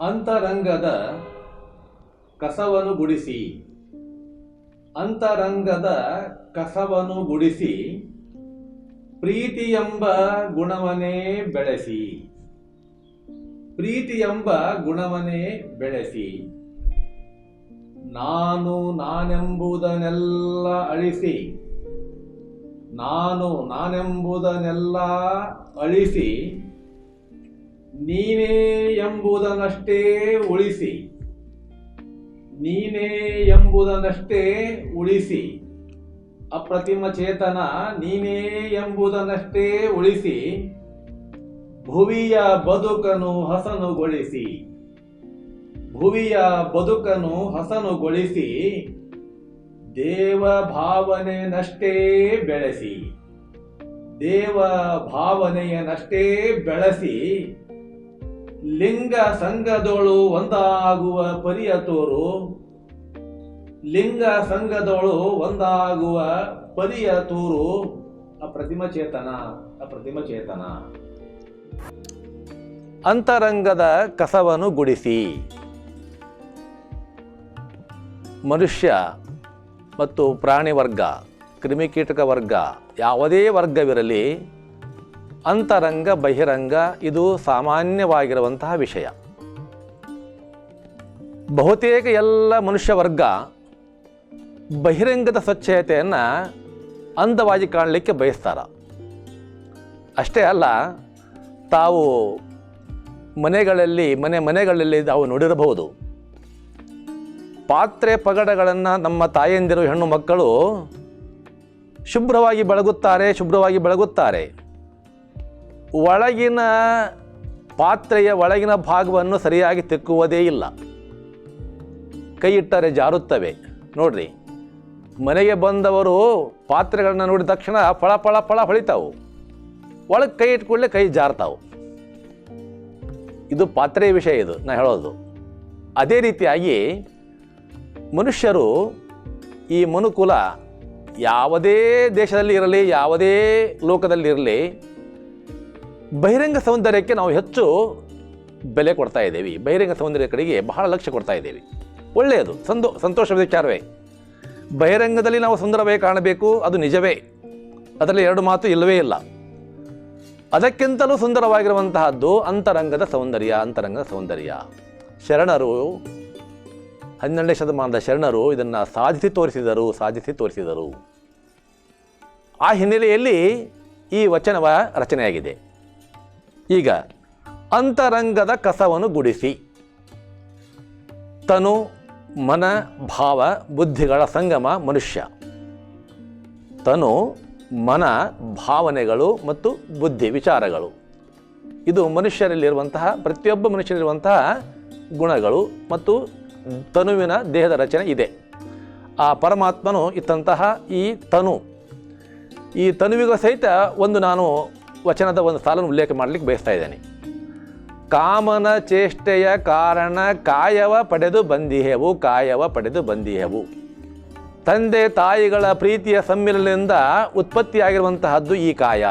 ಅಂತರಂಗದ ಕಸವನ್ನು ಗುಡಿಸಿ. ಅಂತರಂಗದ ಕಸವನ್ನು ಗುಡಿಸಿ ಪ್ರೀತಿ ಎಂಬ ಗುಣವನ್ನೇ ಬೆಳೆಸಿ. ಪ್ರೀತಿ ಎಂಬ ಗುಣವನ್ನೇ ಬೆಳೆಸಿ. ನಾನು ನಾನೆಂಬುದನ್ನೆಲ್ಲ ಅಳಿಸಿ. ನಾನು ನಾನೆಂಬುದನ್ನೆಲ್ಲ ಅಳಿಸಿ. ನೀನೇ ಎಂಬುದನ್ನಷ್ಟೇ ಉಳಿಸಿ. ನೀನೇ ಎಂಬುದನ್ನಷ್ಟೇ ಉಳಿಸಿ. ಅಪ್ರತಿಮ ಚೇತನ ನೀನೇ ಎಂಬುದನ್ನಷ್ಟೇ ಉಳಿಸಿ. ಭುವಿಯ ಬದುಕನು ಹಸನುಗೊಳಿಸಿ. ಭುವಿಯ ಬದುಕನು ಹಸನುಗೊಳಿಸಿ. ದೇವ ಭಾವನೆಯನ್ನಷ್ಟೇ ಬೆಳೆಸಿ. ದೇವ ಭಾವನೆಯನ್ನಷ್ಟೇ ಬೆಳೆಸಿ. ಲಿಂಗ ಸಂಘದೋಳು ಒಂದಾಗುವ ಪರಿಯ ತೋರು, ಲಿಂಗ ಸಂಘದೋಳು ಒಂದಾಗುವ ಪರಿಯ ತೋರು ಅಪ್ರತಿಮ ಚೇತನ ಅಪ್ರತಿಮ ಚೇತನ. ಅಂತರಂಗದ ಕಸವನ್ನು ಗುಡಿಸಿ. ಮನುಷ್ಯ ಮತ್ತು ಪ್ರಾಣಿ ವರ್ಗ, ಕ್ರಿಮಿಕೀಟಕ ವರ್ಗ, ಯಾವುದೇ ವರ್ಗವಿರಲಿ ಅಂತರಂಗ, ಬಹಿರಂಗ ಇದು ಸಾಮಾನ್ಯವಾಗಿರುವಂತಹ ವಿಷಯ. ಬಹುತೇಕ ಎಲ್ಲ ಮನುಷ್ಯ ವರ್ಗ ಬಹಿರಂಗದ ಸ್ವಚ್ಛತೆಯನ್ನು ಅಂದವಾಗಿ ಕಾಣಲಿಕ್ಕೆ ಬಯಸ್ತಾರ. ಅಷ್ಟೇ ಅಲ್ಲ, ತಾವು ಮನೆಗಳಲ್ಲಿ, ಮನೆ ಮನೆಗಳಲ್ಲಿ ತಾವು ನೋಡಿರಬಹುದು. ಪಾತ್ರೆ ಪಗಡಗಳನ್ನು ನಮ್ಮ ತಾಯಂದಿರು ಹೆಣ್ಣು ಮಕ್ಕಳು ಶುಭ್ರವಾಗಿ ಬೆಳಗುತ್ತಾರೆ ಶುಭ್ರವಾಗಿ ಬೆಳಗುತ್ತಾರೆ. ಒಳಗಿನ ಪಾತ್ರೆಯ ಒಳಗಿನ ಭಾಗವನ್ನು ಸರಿಯಾಗಿ ತಿಕ್ಕುವುದೇ ಇಲ್ಲ. ಕೈ ಇಟ್ಟರೆ ಜಾರುತ್ತವೆ. ನೋಡ್ರಿ, ಮನೆಗೆ ಬಂದವರು ಪಾತ್ರೆಗಳನ್ನ ನೋಡಿದ ತಕ್ಷಣ ಫಳ ಫಳ ಫಳ ಹೊಳಿತಾವು. ಒಳಗೆ ಕೈ ಇಟ್ಕೊಳ್ಳೆ ಕೈ ಜಾರ್ತಾವು. ಇದು ಪಾತ್ರೆಯ ವಿಷಯ ಇದು, ನಾ ಹೇಳೋದು. ಅದೇ ರೀತಿಯಾಗಿ ಮನುಷ್ಯರು ಈ ಮನುಕುಲ ಯಾವುದೇ ದೇಶದಲ್ಲಿ ಇರಲಿ, ಯಾವುದೇ ಲೋಕದಲ್ಲಿ ಇರಲಿ ಬಹಿರಂಗ ಸೌಂದರ್ಯಕ್ಕೆ ನಾವು ಹೆಚ್ಚು ಬೆಲೆ ಕೊಡ್ತಾ ಇದ್ದೀವಿ. ಬಹಿರಂಗ ಸೌಂದರ್ಯ ಕಡೆಗೆ ಬಹಳ ಲಕ್ಷ್ಯ ಕೊಡ್ತಾ ಇದ್ದೀವಿ. ಒಳ್ಳೆಯದು, ಸಂತೋ, ಸಂತೋಷದ ವಿಚಾರವೇ. ಬಹಿರಂಗದಲ್ಲಿ ನಾವು ಸುಂದರವೇ ಕಾಣಬೇಕು, ಅದು ನಿಜವೇ. ಅದರಲ್ಲಿ ಎರಡು ಮಾತು ಇಲ್ಲವೇ ಇಲ್ಲ. ಅದಕ್ಕಿಂತಲೂ ಸುಂದರವಾಗಿರುವಂತಹದ್ದು ಅಂತರಂಗದ ಸೌಂದರ್ಯ ಅಂತರಂಗದ ಸೌಂದರ್ಯ. ಶರಣರು, ಹನ್ನೆರಡನೇ ಶತಮಾನದ ಶರಣರು ಇದನ್ನು ಸಾಧಿಸಿ ತೋರಿಸಿದರು ಸಾಧಿಸಿ ತೋರಿಸಿದರು. ಆ ಹಿನ್ನೆಲೆಯಲ್ಲಿ ಈ ವಚನವ ರಚನೆಯಾಗಿದೆ. ಈಗ ಅಂತರಂಗದ ಕಸವನ್ನು ಗುಡಿಸಿ. ತನು, ಮನ, ಭಾವ, ಬುದ್ಧಿಗಳ ಸಂಗಮ, ಮನುಷ್ಯ. ತನು, ಮನ, ಭಾವನೆಗಳು ಮತ್ತು ಬುದ್ಧಿ ವಿಚಾರಗಳು. ಇದು ಮನುಷ್ಯರಲ್ಲಿರುವಂತಹ, ಪ್ರತಿಯೊಬ್ಬ ಮನುಷ್ಯರಲ್ಲಿರುವಂತಹ ಗುಣಗಳು ಮತ್ತು ತನುವಿನ ದೇಹದ ರಚನೆ ಇದೆ. ಆ ಪರಮಾತ್ಮನು ಇತ್ತಂತಹ ಈ ತನು. ಈ ತನುವಿಗೂ ಸಹಿತ ಒಂದು ನಾನು ವಚನದ ಒಂದು ಸಾಲನ್ನು ಉಲ್ಲೇಖ ಮಾಡಲಿಕ್ಕೆ ಬಯಸ್ತಾ ಇದ್ದೇನೆ. ಕಾಮನ ಚೇಷ್ಟೆಯ ಕಾರಣ ಕಾಯವ ಪಡೆದು ಬಂದಿಹೆವು, ಕಾಯವ ಪಡೆದು ಬಂದಿಹೆವು. ತಂದೆ ತಾಯಿಗಳ ಪ್ರೀತಿಯ ಸಮ್ಮಿಲನದಿಂದ ಉತ್ಪತ್ತಿಯಾಗಿರುವಂತಹದ್ದು ಈ ಕಾಯ.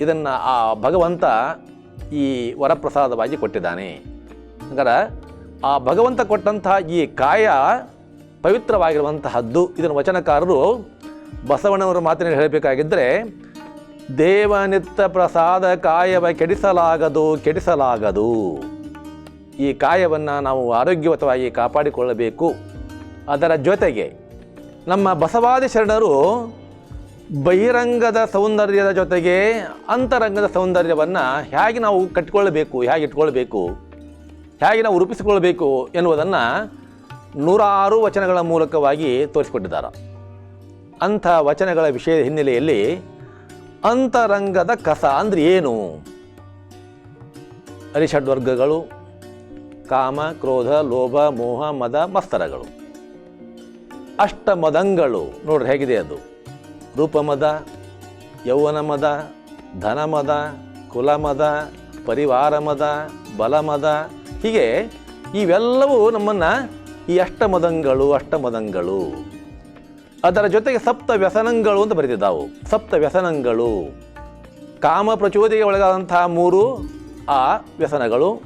ಇದನ್ನು ಆ ಭಗವಂತ ಈ ವರಪ್ರಸಾದವಾಗಿ ಕೊಟ್ಟಿದ್ದಾನೆ. ಹಂಗಾರೆ ಆ ಭಗವಂತ ಕೊಟ್ಟಂತಹ ಈ ಕಾಯ ಪವಿತ್ರವಾಗಿರುವಂತಹದ್ದು. ಇದನ್ನು ವಚನಕಾರರು ಬಸವಣ್ಣವರ ಮಾತಿನಲ್ಲಿ ಹೇಳಬೇಕಾಗಿದ್ದರೆ ದೇವನಿತ್ತ ಪ್ರಸಾದ ಕಾಯವ ಕೆಡಿಸಲಾಗದು ಕೆಡಿಸಲಾಗದು. ಈ ಕಾಯವನ್ನು ನಾವು ಆರೋಗ್ಯಯುತವಾಗಿ ಕಾಪಾಡಿಕೊಳ್ಳಬೇಕು. ಅದರ ಜೊತೆಗೆ ನಮ್ಮ ಬಸವಾದಿ ಶರಣರು ಬಹಿರಂಗದ ಸೌಂದರ್ಯದ ಜೊತೆಗೆ ಅಂತರಂಗದ ಸೌಂದರ್ಯವನ್ನು ಹೇಗೆ ನಾವು ಕಟ್ಟಿಕೊಳ್ಳಬೇಕು, ಹೇಗೆ ಇಟ್ಕೊಳ್ಬೇಕು, ಹೇಗೆ ನಾವು ರೂಪಿಸಿಕೊಳ್ಬೇಕು ಎನ್ನುವುದನ್ನು ನೂರಾರು ವಚನಗಳ ಮೂಲಕವಾಗಿ ತೋರಿಸಿಕೊಟ್ಟಿದ್ದಾರೆ. ಅಂಥ ವಚನಗಳ ವಿಷಯದ ಹಿನ್ನೆಲೆಯಲ್ಲಿ ಅಂತರಂಗದ ಕಸ ಅಂದ್ರೆ ಏನು? ಅರಿಷಡ್ವರ್ಗಗಳು ಕಾಮ, ಕ್ರೋಧ, ಲೋಭ, ಮೋಹ, ಮದ, ಮಸ್ತರಗಳು. ಅಷ್ಟಮದಂಗಳು ನೋಡ್ರಿ ಹೇಗಿದೆ ಅದು. ರೂಪಮದ ಯೌವನ ಮದ ಧನಮದ, ಕುಲಮದ ಪರಿವಾರ ಮದ ಬಲಮದ, ಹೀಗೆ ಇವೆಲ್ಲವೂ ನಮ್ಮನ್ನು ಈ ಅಷ್ಟಮದಂಗಳು ಅಷ್ಟಮದಂಗಳು ಅದರ ಜೊತೆಗೆ ಸಪ್ತ ವ್ಯಸನಗಳು ಅಂತ ಬರೆದಿದ್ದಾವು. ಸಪ್ತ ವ್ಯಸನಗಳು. ಕಾಮ ಪ್ರಚೋದಿಗೆ ಒಳಗಾದಂತಹ ಮೂರು ಆ ವ್ಯಸನಗಳು.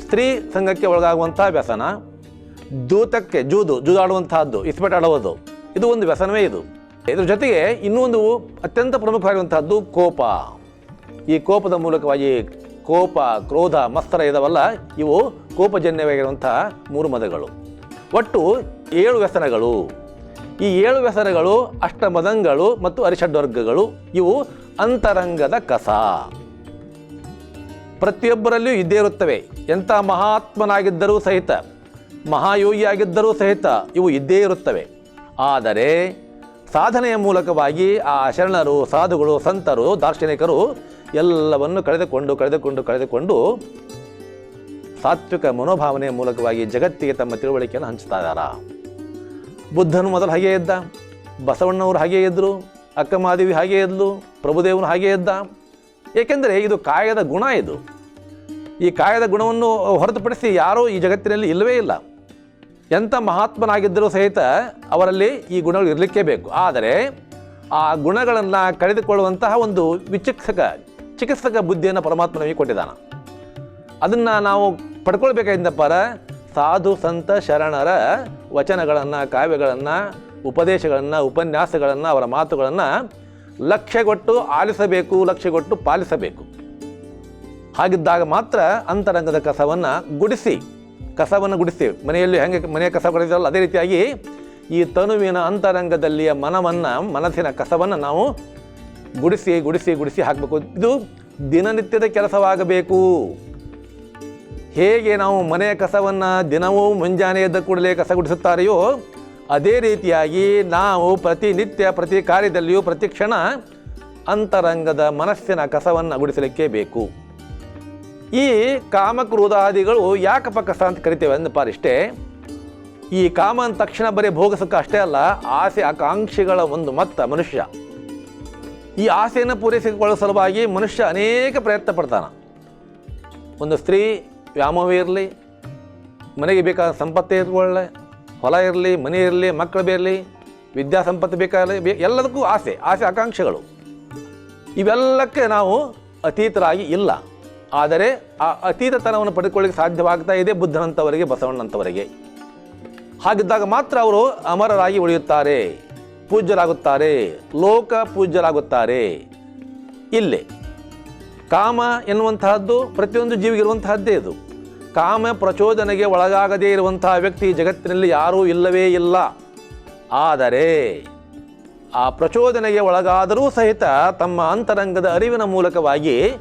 ಸ್ತ್ರೀ ಸಂಘಕ್ಕೆ ಒಳಗಾಗುವಂತಹ ವ್ಯಸನ. ದೂತಕ್ಕೆ ಜೂದು, ಜೂದಾಡುವಂತಹದ್ದು ಇಸ್ಪೆಟ್ ಆಡುವುದು ಇದು ಒಂದು ವ್ಯಸನವೇ ಇದು. ಇದರ ಜೊತೆಗೆ ಇನ್ನೊಂದು ಅತ್ಯಂತ ಪ್ರಮುಖವಾಗಿರುವಂತಹದ್ದು ಕೋಪ. ಈ ಕೋಪದ ಮೂಲಕವಾಗಿ ಕೋಪ, ಕ್ರೋಧ, ಮಸ್ತರ ಇದಾವಲ್ಲ, ಇವು ಕೋಪಜನ್ಯವಾಗಿರುವಂತಹ ಮೂರು ಮದಗಳು. ಒಟ್ಟು ಏಳು ವ್ಯಸನಗಳು. ಈ ಏಳು ವ್ಯಸನಗಳು ಅಷ್ಟಮದಂಗಳು ಮತ್ತು ಅರಿಷಡ್ವರ್ಗಗಳು, ಇವು ಅಂತರಂಗದ ಕಸ. ಪ್ರತಿಯೊಬ್ಬರಲ್ಲಿಯೂ ಇದ್ದೇ ಇರುತ್ತವೆ. ಎಂಥ ಮಹಾತ್ಮನಾಗಿದ್ದರೂ ಸಹಿತ, ಮಹಾಯೋಗಿಯಾಗಿದ್ದರೂ ಸಹಿತ ಇವು ಇದ್ದೇ ಇರುತ್ತವೆ. ಆದರೆ, ಸಾಧನೆಯ ಮೂಲಕವಾಗಿ ಆ ಶರಣರು, ಸಾಧುಗಳು, ಸಂತರು ದಾರ್ಶನಿಕರು ಎಲ್ಲವನ್ನು ಕಳೆದುಕೊಂಡು ಕಳೆದುಕೊಂಡು ಕಳೆದುಕೊಂಡು ಸಾತ್ವಿಕ ಮನೋಭಾವನೆಯ ಮೂಲಕವಾಗಿ ಜಗತ್ತಿಗೆ ತಮ್ಮ ತಿಳುವಳಿಕೆಯನ್ನು ಹಂಚ್ತಾ ಬುದ್ಧನು ಮೊದಲು ಹಾಗೆ ಇದ್ದ, ಬಸವಣ್ಣವರು ಹಾಗೆ ಇದ್ದರು ಅಕ್ಕಮಹಾದೇವಿ ಹಾಗೆ ಇದ್ಲು, ಪ್ರಭುದೇವನು ಹಾಗೆ ಇದ್ದ. ಏಕೆಂದರೆ ಇದು ಕಾಯದ ಗುಣ ಇದು. ಈ ಕಾಯದ ಗುಣವನ್ನು ಹೊರತುಪಡಿಸಿ ಯಾರೂ ಈ ಜಗತ್ತಿನಲ್ಲಿ ಇಲ್ಲವೇ ಇಲ್ಲ. ಎಂಥ ಮಹಾತ್ಮನಾಗಿದ್ದರೂ ಸಹಿತ ಅವರಲ್ಲಿ ಈ ಗುಣಗಳು ಇರಲಿಕ್ಕೇ ಬೇಕು. ಆದರೆ ಆ ಗುಣಗಳನ್ನು ಕಳೆದುಕೊಳ್ಳುವಂತಹ ಒಂದು ವಿಚಿಕ್ಸಕ ಚಿಕಿತ್ಸಕ ಬುದ್ಧಿಯನ್ನು ಪರಮಾತ್ಮ ನಮಗೆ ಕೊಟ್ಟಿದ್ದಾನೆ. ಅದನ್ನು ನಾವು ಪಡ್ಕೊಳ್ಬೇಕಾಗಿದ್ದಪ್ಪರ ಸಾಧು ಸಂತ ಶರಣರ ವಚನಗಳನ್ನು, ಕಾವ್ಯಗಳನ್ನು, ಉಪದೇಶಗಳನ್ನು, ಉಪನ್ಯಾಸಗಳನ್ನು, ಅವರ ಮಾತುಗಳನ್ನು ಲಕ್ಷ್ಯಗೊಟ್ಟು ಆಲಿಸಬೇಕು, ಲಕ್ಷ್ಯಗೊಟ್ಟು ಪಾಲಿಸಬೇಕು. ಹಾಗಿದ್ದಾಗ ಮಾತ್ರ ಅಂತರಂಗದ ಕಸವನ್ನು ಗುಡಿಸಿ ಕಸವನ್ನು ಗುಡಿಸಿ. ಮನೆಯಲ್ಲಿ ಹೆಂಗೆ ಮನೆಯ ಕಸ ಗುಡಿಸಲ್ಲ ಅದೇ ರೀತಿಯಾಗಿ ಈ ತನುವಿನ ಅಂತರಂಗದಲ್ಲಿಯ ಮನವನ್ನು, ಮನಸ್ಸಿನ ಕಸವನ್ನು ನಾವು ಗುಡಿಸಿ ಗುಡಿಸಿ ಗುಡಿಸಿ ಹಾಕಬೇಕು. ಇದು ದಿನನಿತ್ಯದ ಕೆಲಸವಾಗಬೇಕು. ಹೇಗೆ ನಾವು ಮನೆಯ ಕಸವನ್ನು ದಿನವೂ ಮುಂಜಾನೆ ಎದ್ದ ಕೂಡಲೇ ಕಸ ಗುಡಿಸುತ್ತಾರೆಯೋ ಅದೇ ರೀತಿಯಾಗಿ ನಾವು ಪ್ರತಿನಿತ್ಯ, ಪ್ರತಿ ಕಾರ್ಯದಲ್ಲಿಯೂ, ಪ್ರತಿ ಕ್ಷಣ ಅಂತರಂಗದ ಮನಸ್ಸಿನ ಕಸವನ್ನು ಗುಡಿಸಲಿಕ್ಕೆ ಬೇಕು. ಈ ಕಾಮಕ್ರೋಧಾದಿಗಳು ಯಾಕಪ್ಪ ಕಸ ಅಂತ ಕರಿತೇವೆ ಅಂದಪ್ಪ ಇಷ್ಟೇ, ಈ ಕಾಮ ಅಂದ ತಕ್ಷಣ ಬರೀ ಭೋಗಸುಖ ಅಷ್ಟೇ ಅಲ್ಲ, ಆಸೆ ಆಕಾಂಕ್ಷೆಗಳ ಒಂದು ಮತ್ತ ಮನುಷ್ಯ. ಈ ಆಸೆಯನ್ನು ಪೂರೈಸಿಕೊಳ್ಳುವ ಸಲುವಾಗಿ ಮನುಷ್ಯ ಅನೇಕ ಪ್ರಯತ್ನ ಪಡ್ತಾನೆ. ಒಂದು ಸ್ತ್ರೀ ವ್ಯಾಮೋಹ ಇರಲಿ, ಮನೆಗೆ ಬೇಕಾದ ಸಂಪತ್ತೇ ಇದ್ಕೊಳ್ಳೆ ಹೊಲ ಇರಲಿ, ಮನೆ ಇರಲಿ, ಮಕ್ಕಳು ಬೇರಲಿ, ವಿದ್ಯಾ ಸಂಪತ್ತು ಬೇಕಾಗಲಿ ಎಲ್ಲದಕ್ಕೂ ಆಸೆ ಆಸೆ ಆಕಾಂಕ್ಷೆಗಳು. ಇವೆಲ್ಲಕ್ಕೆ ನಾವು ಅತೀತರಾಗಿ ಇಲ್ಲ. ಆದರೆ ಆ ಅತೀತತನವನ್ನು ಪಡೆದುಕೊಳ್ಳಿಕ್ಕೆ ಸಾಧ್ಯವಾಗ್ತಾ ಇದೆ ಬುದ್ಧನಂತವರಿಗೆ, ಬಸವಣ್ಣನಂತವರಿಗೆ. ಹಾಗಿದ್ದಾಗ ಮಾತ್ರ ಅವರು ಅಮರರಾಗಿ ಉಳಿಯುತ್ತಾರೆ, ಪೂಜ್ಯರಾಗುತ್ತಾರೆ, ಲೋಕ ಪೂಜ್ಯರಾಗುತ್ತಾರೆ. ಇಲ್ಲಿ ಕಾಮ ಎನ್ನುವಂತಹದ್ದು ಪ್ರತಿಯೊಂದು ಜೀವಿಗಿರುವಂತಹದ್ದೇ ಇದು. ಕಾಮ ಪ್ರಚೋದನೆಗೆ ಒಳಗಾಗದೇ ಇರುವಂತಹ ವ್ಯಕ್ತಿ ಜಗತ್ತಿನಲ್ಲಿ ಯಾರೂ ಇಲ್ಲವೇ ಇಲ್ಲ. ಆದರೆ ಆ ಪ್ರಚೋದನೆಗೆ ಒಳಗಾದರೂ ಸಹಿತ ತಮ್ಮ ಅಂತರಂಗದ ಅರಿವಿನ ಮೂಲಕವಾಗಿ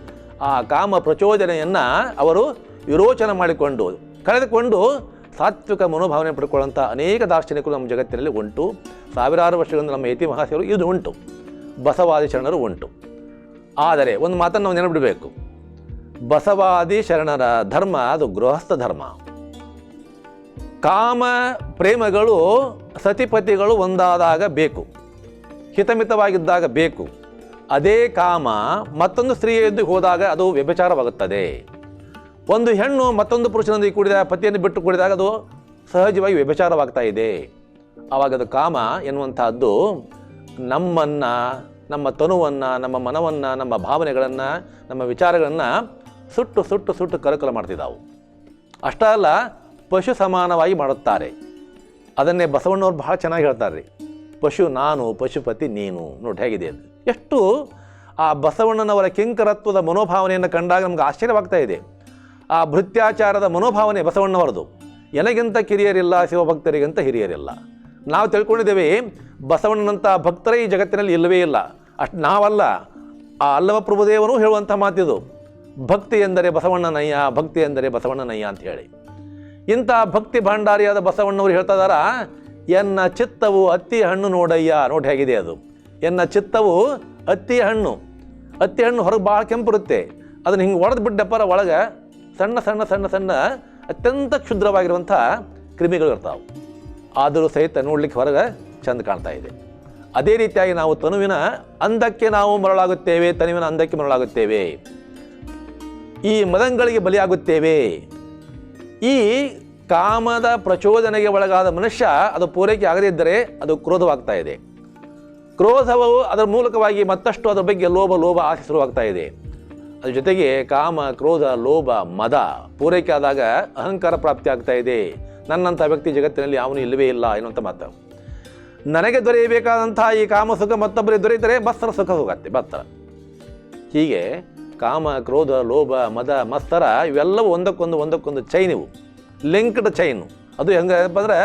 ಆ ಕಾಮ ಪ್ರಚೋದನೆಯನ್ನು ಅವರು ವಿರೋಚನೆ ಮಾಡಿಕೊಂಡು, ಕಳೆದುಕೊಂಡು ಸಾತ್ವಿಕ ಮನೋಭಾವನೆ ಪಡ್ಕೊಳ್ಳುವಂಥ ಅನೇಕ ದಾರ್ಶನಿಕರು ನಮ್ಮ ಜಗತ್ತಿನಲ್ಲಿ ಉಂಟು. ಸಾವಿರಾರು ವರ್ಷಗಳಿಂದ ನಮ್ಮ ಯತಿ ಮಹಾಶಯರು ಇದು ಉಂಟು. ಬಸವಾದಿ ಶರಣರು ಉಂಟು. ಆದರೆ ಒಂದು ಮಾತನ್ನು ನಾವು ನೆನಪಿಡಬೇಕು. ಬಸವಾದಿ ಶರಣರ ಧರ್ಮ ಅದು ಗೃಹಸ್ಥ ಧರ್ಮ. ಕಾಮ ಪ್ರೇಮಗಳು ಸತಿಪತಿಗಳು ಒಂದಾದಾಗ ಬೇಕು. ಹಿತಮಿತವಾಗಿದ್ದಾಗ ಬೇಕು. ಅದೇ ಕಾಮ ಮತ್ತೊಂದು ಸ್ತ್ರೀಯದ್ದು ಹೋದಾಗ ಅದು ವ್ಯಭಿಚಾರವಾಗುತ್ತದೆ. ಒಂದು ಹೆಣ್ಣು ಮತ್ತೊಂದು ಪುರುಷನೊಂದಿಗೆ ಕೂಡಿದ ಪತಿಯನ್ನು ಬಿಟ್ಟು ಕೂಡಿದಾಗ ಅದು ಸಹಜವಾಗಿ ವ್ಯಭಿಚಾರವಾಗ್ತಾ ಇದೆ. ಆವಾಗ ಅದು ಕಾಮ ಎನ್ನುವಂತಹದ್ದು ನಮ್ಮನ್ನು ನಮ್ಮ ತನುವನ್ನು, ನಮ್ಮ ಮನವನ್ನು, ನಮ್ಮ ಭಾವನೆಗಳನ್ನು, ನಮ್ಮ ವಿಚಾರಗಳನ್ನು ಸುಟ್ಟು ಸುಟ್ಟು ಸುಟ್ಟು ಕರಕಲ ಮಾಡ್ತಿದ್ದಾವು. ಅಷ್ಟೇ ಅಲ್ಲ, ಪಶು ಸಮಾನವಾಗಿ ಮಾಡುತ್ತಾರೆ. ಅದನ್ನೇ ಬಸವಣ್ಣವ್ರು ಬಹಳ ಚೆನ್ನಾಗಿ ಹೇಳ್ತಾರೆ ರೀ ಪಶು ನಾನು, ಪಶುಪತಿ ನೀನು. ನೋಡಿ ಹೇಗಿದೆ ಅದು ಎಷ್ಟು ಆ ಬಸವಣ್ಣನವರ ಕಿಂಕರತ್ವದ ಮನೋಭಾವನೆಯನ್ನು ಕಂಡಾಗ ನಮ್ಗೆ ಆಶ್ಚರ್ಯವಾಗ್ತಾ ಇದೆ. ಆ ಭೃತ್ಯಾಚಾರದ ಮನೋಭಾವನೆ ಬಸವಣ್ಣವರದು. ಎನಗಿಂತ ಕಿರಿಯರಿಲ್ಲ, ಶಿವಭಕ್ತರಿಗಿಂತ ಹಿರಿಯರಿಲ್ಲ. ನಾವು ತಿಳ್ಕೊಂಡಿದ್ದೇವೆ ಬಸವಣ್ಣನಂಥ ಭಕ್ತರೇ ಈ ಜಗತ್ತಿನಲ್ಲಿ ಇಲ್ಲವೇ ಇಲ್ಲ. ಅಷ್ಟು ನಾವಲ್ಲ, ಆ ಅಲ್ಲವ ಪ್ರಭುದೇವನು ಹೇಳುವಂಥ ಮಾತಿದು. ಭಕ್ತಿ ಎಂದರೆ ಬಸವಣ್ಣನಯ್ಯ, ಭಕ್ತಿ ಎಂದರೆ ಬಸವಣ್ಣನಯ್ಯ ಅಂತ ಹೇಳಿ. ಇಂಥ ಭಕ್ತಿ ಭಂಡಾರಿಯಾದ ಬಸವಣ್ಣವರು ಹೇಳ್ತಾ ಎನ್ನ ಚಿತ್ತವು ಅತ್ತಿ ಹಣ್ಣು ನೋಡಯ್ಯ, ನೋಡಿ ಹೇಗಿದೆ ಅದು. ಎನ್ನ ಚಿತ್ತವು ಅತ್ತಿ ಹಣ್ಣು. ಅತ್ತಿ ಹಣ್ಣು ಹೊರಗೆ ಭಾಳ ಕೆಂಪಿರುತ್ತೆ. ಅದನ್ನು ಹಿಂಗೆ ಒಡೆದು ಬಿಟ್ಟಪ್ಪರ ಒಳಗೆ ಸಣ್ಣ ಸಣ್ಣ ಸಣ್ಣ ಸಣ್ಣ ಅತ್ಯಂತ ಕ್ಷುದ್ರವಾಗಿರುವಂಥ ಕ್ರಿಮಿಗಳು ಇರ್ತಾವೆ. ಆದರೂ ಸಹಿತ ನೋಡ್ಲಿಕ್ಕೆ ಹೊರಗೆ ಚಂದ ಕಾಣ್ತಾ ಇದೆ. ಅದೇ ರೀತಿಯಾಗಿ ನಾವು ತನುವಿನ ಅಂದಕ್ಕೆ ನಾವು ಮರಳಾಗುತ್ತೇವೆ, ತನುವಿನ ಅಂದಕ್ಕೆ ಮರಳಾಗುತ್ತೇವೆ. ಈ ಮದಂಗಳಿಗೆ ಬಲಿಯಾಗುತ್ತೇವೆ. ಈ ಕಾಮದ ಪ್ರಚೋದನೆಗೆ ಒಳಗಾದ ಮನುಷ್ಯ ಅದು ಪೂರೈಕೆ ಆಗದೇ ಇದ್ದರೆ ಅದು ಕ್ರೋಧವಾಗ್ತಾ ಇದೆ. ಕ್ರೋಧವು ಅದರ ಮೂಲಕವಾಗಿ ಮತ್ತಷ್ಟು ಅದರ ಬಗ್ಗೆ ಲೋಭ ಲೋಭ, ಆಸೆ ಶುರುವಾಗ್ತಾ ಇದೆ. ಅದ್ರ ಜೊತೆಗೆ ಕಾಮ, ಕ್ರೋಧ, ಲೋಭ, ಮದ ಪೂರೈಕೆ ಆದಾಗ ಅಹಂಕಾರ ಪ್ರಾಪ್ತಿ ಆಗ್ತಾ ಇದೆ. ನನ್ನಂಥ ವ್ಯಕ್ತಿ ಜಗತ್ತಿನಲ್ಲಿ ಅವನು ಇಲ್ಲವೇ ಇಲ್ಲ ಎನ್ನುವಂಥ ಮಾತು. ನನಗೆ ದೊರೆಯಬೇಕಾದಂತಹ ಈ ಕಾಮ ಸುಖ ಮತ್ತೊಬ್ಬರಿಗೆ ದೊರೆಯುತ್ತರೆ ಬಸ್ತರ ಸುಖ ಹೋಗತ್ತೆ ಬತ್ತರ ಹೀಗೆ ಕಾಮ, ಕ್ರೋಧ, ಲೋಭ, ಮದ, ಮಸ್ತರ ಇವೆಲ್ಲವೂ ಒಂದಕ್ಕೊಂದು ಒಂದಕ್ಕೊಂದು ಚೈನ್ ಇವು. ಲಿಂಕ್ಡ್ ಚೈನು ಅದು ಹೆಂಗಪ್ಪ ಅಂದರೆ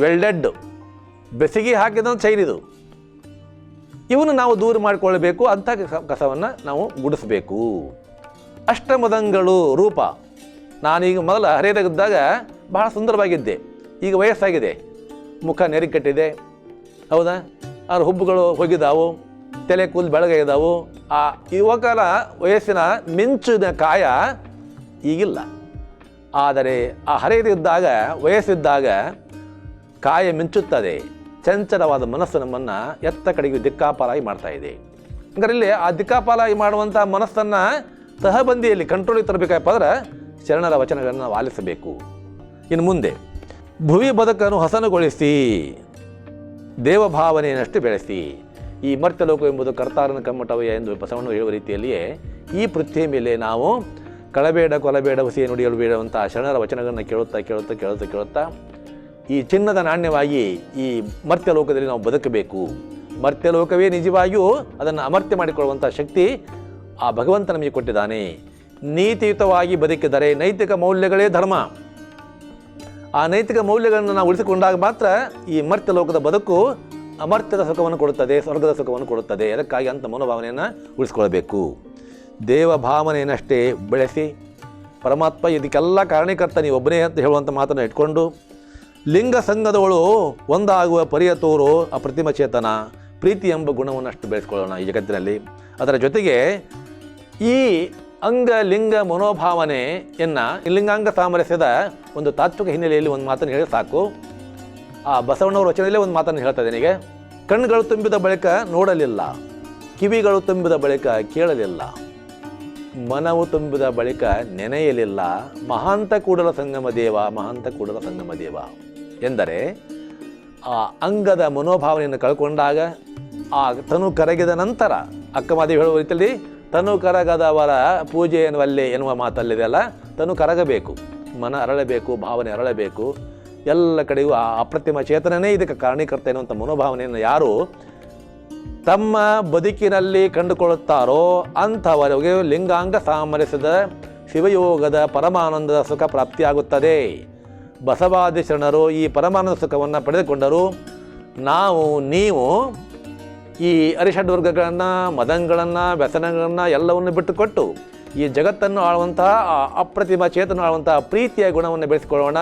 ವೆಲ್ಡೆಡ್ ಬೆಸಿಗೆ ಹಾಕಿದ ಚೈನ್ ಇದು. ಇವನು ನಾವು ದೂರ ಮಾಡಿಕೊಳ್ಳಬೇಕು, ಅಂಥ ಕಸ ಕಸವನ್ನು ನಾವು ಗುಡಿಸಬೇಕು. ಅಷ್ಟಮದಂಗಳು ರೂಪ. ನಾನೀಗ ಮೊದಲ ಹರಿಯದಾಗಿದ್ದಾಗ ಬಹಳ ಸುಂದರವಾಗಿದ್ದೆ. ಈಗ ವಯಸ್ಸಾಗಿದೆ. ಮುಖ ನೆರಿಕಟ್ಟಿದೆ. ಹೌದಾ? ಅವ್ರ ಹುಬ್ಬುಗಳು ಹೋಗಿದ್ದಾವು, ತಲೆ ಕೂದಲು ಬೆಳಗಾಗಿದ್ದಾವು ಆ ಯುವಕರ ವಯಸ್ಸಿನ ಮಿಂಚಿನ ಕಾಯ ಈಗಿಲ್ಲ. ಆದರೆ ಆ ಹರಿಯದಿದ್ದಾಗ ವಯಸ್ಸಿದ್ದಾಗ ಕಾಯ ಮಿಂಚುತ್ತದೆ. ಚಂಚಲವಾದ ಮನಸ್ಸು ನಮ್ಮನ್ನು ಎತ್ತ ಕಡೆಗೆ ದಿಕ್ಕಾಪಾಲಾಗಿ ಮಾಡ್ತಾ ಇದೆ. ಹಂಗಾರೆ ಆ ದಿಕ್ಕಾಪಾಲಾಗಿ ಮಾಡುವಂಥ ಮನಸ್ಸನ್ನು ತಹಬಂದಿಯಲ್ಲಿ ಕಂಟ್ರೋಲಿಗೆ ತರಬೇಕಪ್ಪ ಅಂದ್ರೆ ಶರಣರ ವಚನಗಳನ್ನು ನಾವು ಆಲಿಸಬೇಕು. ಇನ್ನು ಮುಂದೆ, ಭುವಿ ಬದುಕನ್ನು ಹಸನುಗೊಳಿಸಿ. ದೇವಭಾವನೆಯನ್ನಷ್ಟು ಬೆಳೆಸಿ. ಈ ಮರ್ತ್ಯಲೋಕ ಎಂಬುದು ಕರ್ತಾರನ ಕಮ್ಮಟವಯ ಎಂದು ಬಸವಣ್ಣ ಹೇಳುವ ರೀತಿಯಲ್ಲಿಯೇ ಈ ಪೃಥ್ವಿಯ ಮೇಲೆ ನಾವು ಕಳಬೇಡ ಕೊಲಬೇಡ ಹುಸಿಯ ನುಡಿಯಲು ಬೇಡುವಂಥ ಶರಣರ ವಚನಗಳನ್ನು ಕೇಳುತ್ತಾ ಕೇಳುತ್ತಾ ಕೇಳುತ್ತಾ ಕೇಳುತ್ತಾ ಈ ಚಿನ್ನದ ನಾಣ್ಯವಾಗಿ ಈ ಮರ್ತ್ಯಲೋಕದಲ್ಲಿ ನಾವು ಬದುಕಬೇಕು. ಮರ್ತ್ಯಲೋಕವೇ ನಿಜವಾಗಿಯೂ ಅದನ್ನು ಅಮರ್ತ್ಯ ಮಾಡಿಕೊಳ್ಳುವಂಥ ಶಕ್ತಿ ಆ ಭಗವಂತ ನಮಗೆ ಕೊಟ್ಟಿದ್ದಾನೆ. ನೀತಿಯುತವಾಗಿ ಬದುಕಿದರೆ ನೈತಿಕ ಮೌಲ್ಯಗಳೇ ಧರ್ಮ. ಆ ನೈತಿಕ ಮೌಲ್ಯಗಳನ್ನು ನಾವು ಉಳಿಸಿಕೊಂಡಾಗ ಮಾತ್ರ ಈ ಮರ್ತ್ಯ ಲೋಕದ ಬದುಕು ಅಮರ್ತ್ಯದ ಸುಖವನ್ನು ಕೊಡುತ್ತದೆ, ಸ್ವರ್ಗದ ಸುಖವನ್ನು ಕೊಡುತ್ತದೆ. ಅದಕ್ಕಾಗಿ ಅಂಥ ಮನೋಭಾವನೆಯನ್ನು ಉಳಿಸ್ಕೊಳ್ಬೇಕು ದೇವ ಭಾವನೆಯನ್ನಷ್ಟೇ ಬೆಳೆಸಿ, ಪರಮಾತ್ಮ ಇದಕ್ಕೆಲ್ಲ ಕಾರಣೀಕರ್ತ ನೀವು ಒಬ್ಬನೇ ಅಂತ ಹೇಳುವಂಥ ಮಾತನ್ನು ಇಟ್ಕೊಂಡು, ಲಿಂಗ ಸಂಘದವಳು ಒಂದಾಗುವ ಪರಿಯ ತೋರು ಅಪ್ರತಿಮ ಚೇತನ, ಪ್ರೀತಿ ಎಂಬ ಗುಣವನ್ನು ಅಷ್ಟು ಬೆಳೆಸ್ಕೊಳ್ಳೋಣ ಈ ಜಗತ್ತಿನಲ್ಲಿ. ಅದರ ಜೊತೆಗೆ ಈ ಅಂಗ ಲಿಂಗ ಮನೋಭಾವನೆಯನ್ನು ಲಿಂಗಾಂಗ ಸಾಮರಸ್ಯದ ಒಂದು ತಾತ್ವಿಕ ಹಿನ್ನೆಲೆಯಲ್ಲಿ ಒಂದು ಮಾತನ್ನು ಹೇಳಿ ಸಾಕು. ಆ ಬಸವಣ್ಣವ್ರ ರಚನೆಯಲ್ಲೇ ಒಂದು ಮಾತನ್ನು ಹೇಳ್ತಾ ನನಗೆ ಕಣ್ಣುಗಳು ತುಂಬಿದ ಬಳಿಕ ನೋಡಲಿಲ್ಲ, ಕಿವಿಗಳು ತುಂಬಿದ ಬಳಿಕ ಕೇಳಲಿಲ್ಲ, ಮನವು ತುಂಬಿದ ಬಳಿಕ ನೆನೆಯಲಿಲ್ಲ, ಮಹಾಂತ ಕೂಡಲ ಸಂಗಮ ದೇವ, ಮಹಾಂತ ಕೂಡಲ ಸಂಗಮ ದೇವ ಎಂದರೆ ಆ ಅಂಗದ ಮನೋಭಾವನೆಯನ್ನು ಕಳ್ಕೊಂಡಾಗ ಆ ತನು ಕರಗಿದ ನಂತರ ಅಕ್ಕಮಾದೇವಿ ಹೇಳುವ ರೀತಿಯಲ್ಲಿ ತನು ಕರಗದವರ ಪೂಜೆ ಎನ್ನುವಲ್ಲಿ ಎನ್ನುವ ಮಾತಲ್ಲಿದೆ ಅಲ್ಲ? ತನು ಕರಗಬೇಕು, ಮನ ಅರಳಬೇಕು, ಭಾವನೆ ಅರಳಬೇಕು. ಎಲ್ಲ ಕಡೆಯೂ ಆ ಅಪ್ರತಿಮ ಚೇತನನೇ ಇದಕ್ಕೆ ಕಾರಣೀಕರ್ತ ಎನ್ನುವಂಥ ಮನೋಭಾವನೆಯನ್ನು ಯಾರು ತಮ್ಮ ಬದುಕಿನಲ್ಲಿ ಕಂಡುಕೊಳ್ಳುತ್ತಾರೋ ಅಂಥವರಿಗೆ ಲಿಂಗಾಂಗ ಸಾಮರಸ್ಯದ ಶಿವಯೋಗದ ಪರಮಾನಂದದ ಸುಖ ಪ್ರಾಪ್ತಿಯಾಗುತ್ತದೆ. ಬಸವಾದಿ ಶರಣರು ಈ ಪರಮಾನಂದ ಸುಖವನ್ನು ಪಡೆದುಕೊಂಡರು. ನಾವು, ನೀವು ಈ ಅರಿಷಡ್ವರ್ಗಗಳನ್ನು ಮದಂಗಳನ್ನು ವ್ಯಸನಗಳನ್ನು ಎಲ್ಲವನ್ನು ಬಿಟ್ಟುಕೊಟ್ಟು ಈ ಜಗತ್ತನ್ನು ಆಳುವಂತಹ ಅಪ್ರತಿಮ ಚೇತನ ಆಳುವಂತಹ ಪ್ರೀತಿಯ ಗುಣವನ್ನು ಬೆಳೆಸಿಕೊಳ್ಳೋಣ.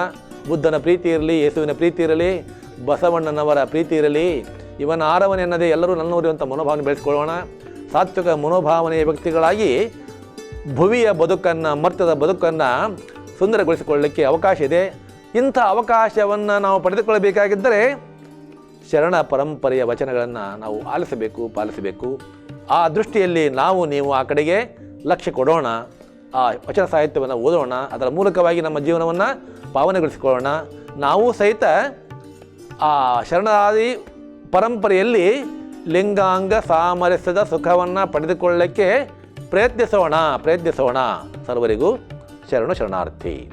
ಬುದ್ಧನ ಪ್ರೀತಿ ಇರಲಿ, ಯೇಸುವಿನ ಪ್ರೀತಿ ಇರಲಿ, ಬಸವಣ್ಣನವರ ಪ್ರೀತಿ ಇರಲಿ, ಇವನ ಆರವನೆ ಎನ್ನದೇ ಎಲ್ಲರೂ ನನ್ನೂರಿರುವಂಥ ಮನೋಭಾವನೆ ಬೆಳೆಸ್ಕೊಳ್ಳೋಣ. ಸಾತ್ವಿಕ ಮನೋಭಾವನೆಯ ವ್ಯಕ್ತಿಗಳಾಗಿ ಭುವಿಯ ಬದುಕನ್ನು ಮರ್ತದ ಬದುಕನ್ನು ಸುಂದರಗೊಳಿಸಿಕೊಳ್ಳಲಿಕ್ಕೆ ಅವಕಾಶ ಇದೆ. ಇಂಥ ಅವಕಾಶವನ್ನು ನಾವು ಪಡೆದುಕೊಳ್ಳಬೇಕಾಗಿದ್ದರೆ ಶರಣ ಪರಂಪರೆಯ ವಚನಗಳನ್ನು ನಾವು ಆಲಿಸಬೇಕು, ಪಾಲಿಸಬೇಕು. ಆ ದೃಷ್ಟಿಯಲ್ಲಿ ನಾವು, ನೀವು ಆ ಕಡೆಗೆ ಲಕ್ಷ್ಯ ಕೊಡೋಣ, ಆ ವಚನ ಸಾಹಿತ್ಯವನ್ನು ಓದೋಣ, ಅದರ ಮೂಲಕವಾಗಿ ನಮ್ಮ ಜೀವನವನ್ನು ಪಾವನೆಗೊಳಿಸಿಕೊಳ್ಳೋಣ. ನಾವು ಸಹಿತ ಆ ಶರಣಾದಿ ಪರಂಪರೆಯಲ್ಲಿ ಲಿಂಗಾಂಗ ಸಾಮರಸ್ಯದ ಸುಖವನ್ನು ಪಡೆದುಕೊಳ್ಳಕ್ಕೆ ಪ್ರಯತ್ನಿಸೋಣ ಪ್ರಯತ್ನಿಸೋಣ. ಸರ್ವರಿಗೂ ಶರಣು ಶರಣಾರ್ಥಿ.